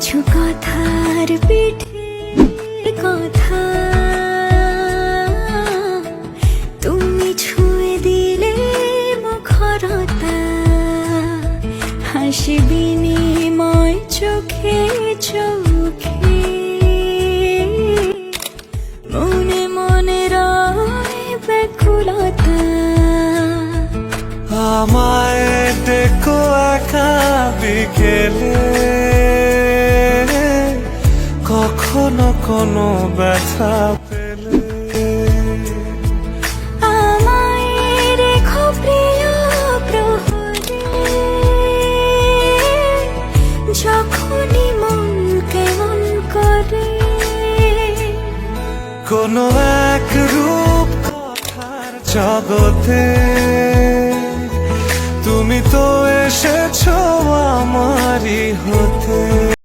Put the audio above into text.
কিছু কথার পিঠে কথা। তুমি ছুঁয়ে দিলে মুখরতা, হাসি বিনিময় চোখে চোখে। মনে মনে রয় ব্যাকুলতা। আমায় দেখো একা বিকেলে কখনো কোনো ব্যথা পেলে। যখনই মন কেমন করে। কোনো এক রূপ কথার জগতে তুমি তো এসেছ আমারই হতে।